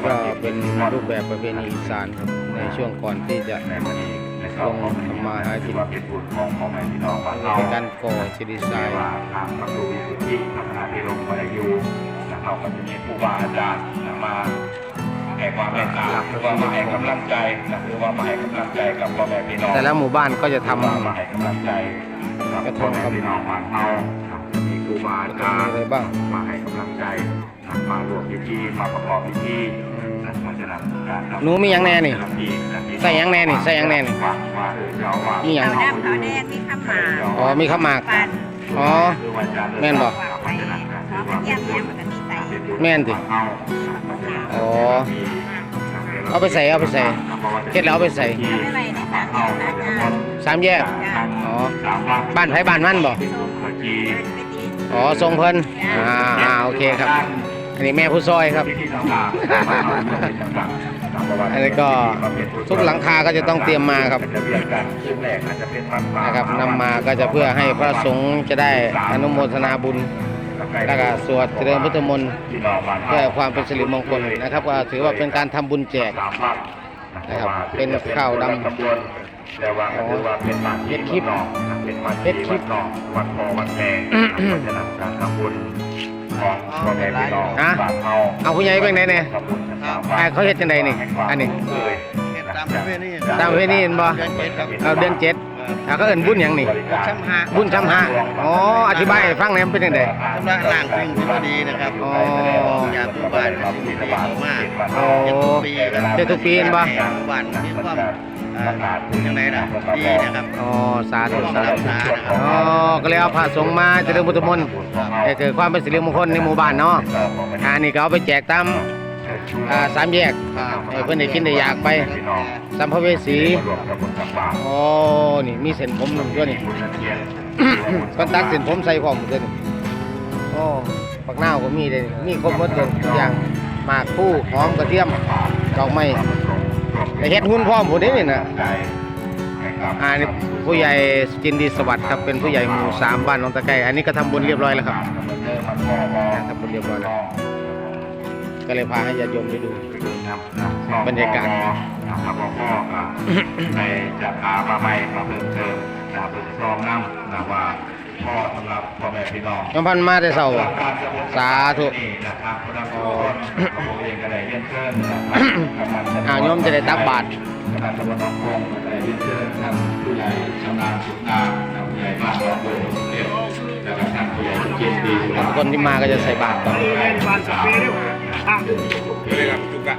นี่ก็เป็นรูปแบบประเพณีอีสานครับในช่วงก่อนที่จะลงทำมาหากินเป็นบุญของพ่อแม่พี่น้องบ้าราเป็นการก่อซีดีไซน์ว่าทางประตูวิสุทธิพัฒนาพิรมวรยูนะครับก็จะมีผู้บาอาจารย์มาให้ความเมตตาหรือว่ามาให้กำลังใจหรือว่ามาให้กำลังใจกับพ่อแม่พี่น้องแต่ละหมู่บ้านก็จะทำมาให้กำลังใจกับพ่อแม่พี่น้องบ้าเฮาครับมีครูบาอาจารย์อะไรบ้างมาให้กำลังใจมารวมพิธีมาประกอบพิธี หนูมีหยังแน่นี่ ใส่หยังแน่นี่ ใส่หยังแน่นี่ว่าว่าเออเจ้าว่ามีหยังขาวดำขาวแดงมีข้าวหมากอ๋อ มีข้าวหมาก ปันอ๋อ แม่นบ่ว่าไปเพราะมันเยี่ยมเนี่ยมันก็มีใส่แม่นติอ๋อ เอาไปใส่ เอาไปใส่เฮ็ดแล้วเอาไปใส่ไม่ไรในสามแยกนะจ๊ะสามแยก อ๋อ บ้านไผบ้านมันบ่อ๋อ ทรงเพิ่นอ่าอ่าโอเคครับ อันนี้แม่ผู้ซอยครับ อันนี้ก็ทุกหลังคาก็จะต้องเตรียมมาครับนะครับนำมาก็จะเพื่อให้พระสงฆ์จะได้อนุโมทนาบุญแล้วก็สวดเจริญพุทธมนต์เพื่อความเป็นสิริมงคลนะครับ ก็ถือว่าเป็นการทำบุญแจกนะครับ เป็นข้าวดำแต่ว่าก็ถือว่าเป็นบ้านที่เฮ็ดคลิปวัดนอกนะเป็นบ้านเฮ็ดที่คลิวัปดนอกวัดพอวัดแม่เพราะฉะนั้นการทำบุญของ พ่อแม่พี่น้องฮะ บ้านเฮาเอาผู้ใหญ่เป็นไงเนี่ยทำบุญสร้างอ่าเขาเฮ็ดจังไดนี่ อันนี้เอ่ยตามประเพณีตามประเพณีเห็นบ่ เดือนเจ็ดครับเอาเดือนเจ็ดอ่าเขาเอิ้นบุญหยังนี่ ช้ำหาบุญช้ำหาอ๋อ อธิบายให้ฟังหน่อยมันเป็นจังได ชำระล่างพึ่งที่พอดีนะครับอ๋อ ยาผู้บ้านก็สิมีเข้ามาโอ้เจ็ดทุกปีครับเจ็ดทุกปีเห็นบ่ให้ผู้บ้านมีความอ่า ยังไงนะดีนะครับ อ๋อสาธุสาธุรักษานะครับ อ๋อก็เลยเอาพระสงฆ์มาเจริญพุทธมนต์ให้เกิดความเป็นสิริมงคลในหมู่บ้านเนาะอันนี้ก็เอาไปแจกตามอ่าสามแยกให้เพิ่นได้กินได้อยากไป สัมภเวสีอ๋อนี่มีเส้นผมนำด้วยนี่ก็ตักเส้นผมใส่พร้อมเลยนี่โอ้ปักหน้าวก็มีเลยนี่มีครบหมดเลยทุกอย่างหมากผู้หอมกระเทียมดอกไม้ แต่เฮ็ดหุ้นพร้อมหมดนี่น่ะอ่านี่ผู้ใหญ่จินดีสวัสดิ์ครับเป็นผู้ใหญ่หมู่สามบ้านหนองตะไคร้อันนี้ก็ทำบุญเรียบร้อยแล้วครับทำบุญเรียบร้อยแล้วก็เลยพาให้ญาติโยมไปดูบรรยากาศนะครับพ่อก็ไปจัดหามาใหม่มาเพิ่มเติมนะเพิ่มซองน้ำนะว่า พ่อสำหรับพ่อแม่พี่น้องยมพันมาแต่เช้าบ่สาธุนะครับพระพุทธองค์เองก็ได้เรียนเชิญนะครับอ่าโยมจะได้ตักบาตรคณะตำรวจน้องคงก็ได้เรียนเชิญท่านผู้ใหญ่ชำนาญสุดตาท่านผู้ใหญ่บ้านรองโบเรียนแล้วก็ท่านผู้ใหญ่สุจิตดีสุทุกคนที่มาก็จะใส่บาตรก่อนบ้านสเปรย์ด้วยครับจุกอะ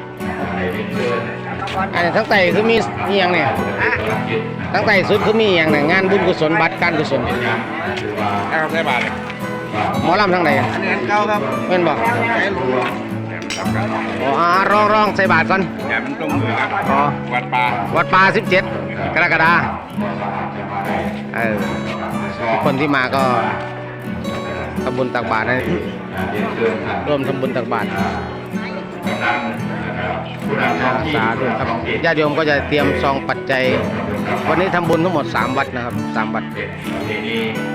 ได้เรียนเชิญ อันนี้ทั้งไตคือมีมีหยังเนี่ยทั้งไตสุดคือมีหยังเนี่ยงานบุญกุศลบัตรการกุศลครับใช่บาทเลยหมอลำทั้งใดอันนี้อันเก่าครับเพื่อนบอกใช้หลวงอ๋ออ่ารองรองใส่บาตรก่อนแถมตรงมือครับอ๋อวัดป่าวัดป่า17กรกฎาคมเออทุกคนที่มาก็ทำบุญตักบาตรให้ร่วมทำบุญตักบาตร สาธุครับญาติโยมก็จะเตรียมซองปัจจัย วันนี้ทำบุญทั้งหมด 3 วัดนะครับ 3 วัด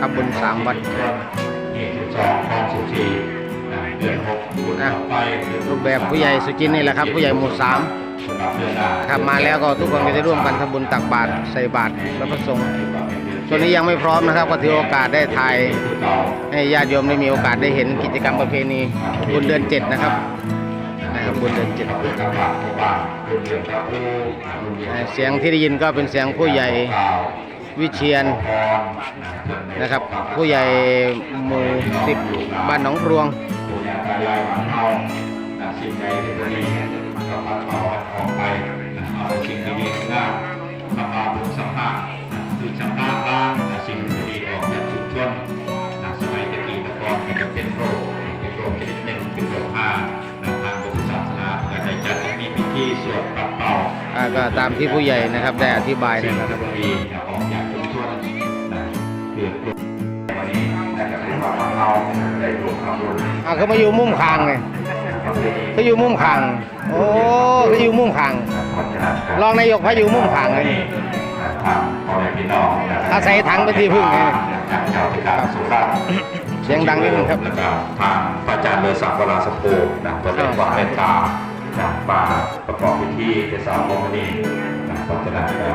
ทำบุญ 3 วัดอะรูปแบบผู้ใหญ่สุจินนี่แหละครับ ผู้ใหญ่หมู่สามครับมาแล้วก็ทุกคนก็จะร่วมกันทำบุญตักบาตรใส่บาตรพระประสงฆ์ช่วงนี้ยังไม่พร้อมนะครับ ก็ถือโอกาสได้ถ่ายให้ญาติโยมได้มีโอกาสได้เห็นกิจกรรมประเพณีบุญเดือนเจ็ดนะครับ นะครับบุญเดือนเจ็ดเสียงที่ได้ยินก็เป็นเสียงผู้ใหญ่วิเชียนนะครับ ผู้ใหญ่หมู่สิบบ้านหนองพรวงสิ่งใดที่ดีก็มาขอขอไปเอาสิ่งที่ดีงามมาพาบุญสัมภาษณ์คือสัมภาษณ์บ้างสิ่งที่ดีออกจากชุมชนสมัยตะกี้ตะกอนมันจะเป็นโรค อ่าก็ตามที่ผู้ใหญ่นะครับได้อธิบายสิ่งนะครับที่ดีออกจากชุมชนนะคือวันนี้นะครับที่ว่าเราได้รวมทำบุญอ่าเขามาอยู่มุมคางเลยเขาอยู่มุมคางโอ้เขาอยู่มุมคางรองนายกพาอยู่มุมคางเลยนี่อาศัยถังเป็นที่พึ่งไงเสียงดังนิดนึงครับแล้วก็ทางพระอาจารย์เลอศักดิ์วราสโพนะก็เป็นความเมตตา นะมาประกอบพิธีในสาวโมงนี้นะเพราะฉะนั้นก็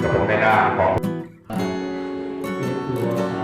กระผมในนามของตั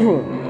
嗯。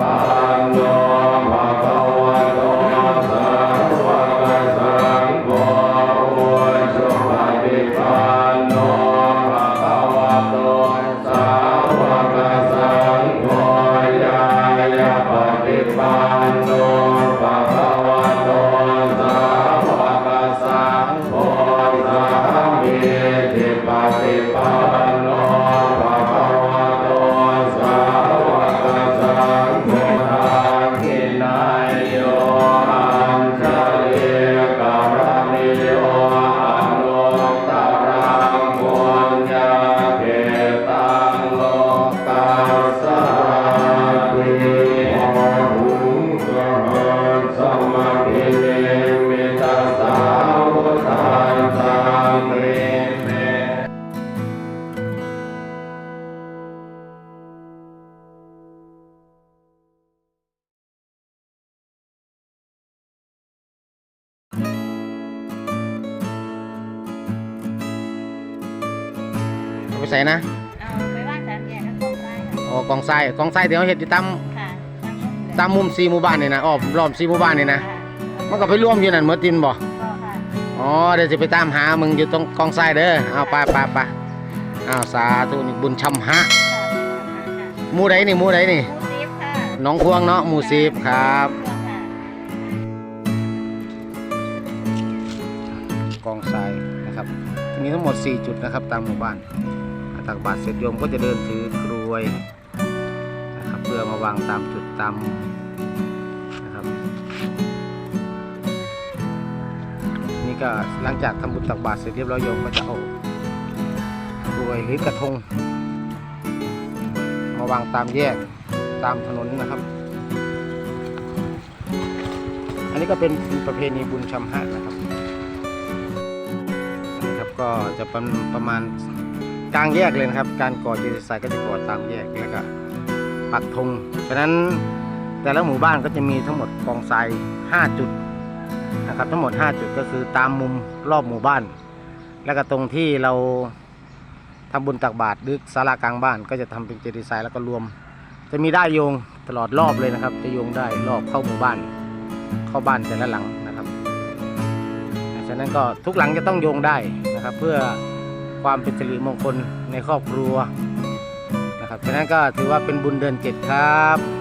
ป ใส่นะเอาไปว่างสามแยกก็ต้องได้ค่ะอ๋อกองทรายกองทรายเดี๋ยวเห็ดอยู่ตามค่ะตามมุมสี่หมู่บ้านนี่นะอ้อมรอบสี่หมู่บ้านนี่นะมันก็ไปร่วมอยู่นั่นเมื่อตินบ่ก็ค่ะอ๋อเดี๋ยวจะไปตามหามึงอยู่ตรงกองทรายเด้อเอาไปไปไปเอาสาธุนี่บุญชำฮะหมู่ใดนี่หมู่ใดนี่มูซีฟค่ะหน้องพวงเนาะหมู่สิบครับค่ะกองทรายนะครับมีทั้งหมด 4 จุดนะครับตามหมู่บ้าน ตักบาตรเสร็จโยมก็จะเดินถือกรวยนะครับเพื่อมาวางตามจุดตามนะครับนี่ก็หลังจากทำบุญตักบาตรเสร็จเรียบร้อยโยมก็จะเอากรวยหรือกระทง มาวางตามแยกตามถนนนะครับ อันนี้ก็เป็นประเพณีบุญชำฮะนะครับนะครับก็จะประประมาณ กลางแยกเลยนะครับ การก่อจิตสายก็จะก่อตามแยกแล้วก็ปักธงฉะนั้นแต่ละหมู่บ้านก็จะมีทั้งหมดกองทราย 5 จุดนะครับทั้งหมด 5 จุดก็คือตามมุมรอบหมู่บ้าน แล้วก็ตรงที่เราทำบุญตักบาตรหรือศาลากลางบ้าน ก็จะทำเป็นเจดีย์ทรายแล้วก็รวม จะมีได้โยงตลอดรอบเลยนะครับ จะโยงได้รอบเข้าหมู่บ้าน เข้าบ้านแต่ละหลังนะครับฉะนั้นก็ทุกหลังจะต้องโยงได้นะครับเพื่อ ความเป็นสิริมงคลในครอบครัวนะครับฉะนั้นก็ถือว่าเป็นบุญเดือนเจ็ดครับ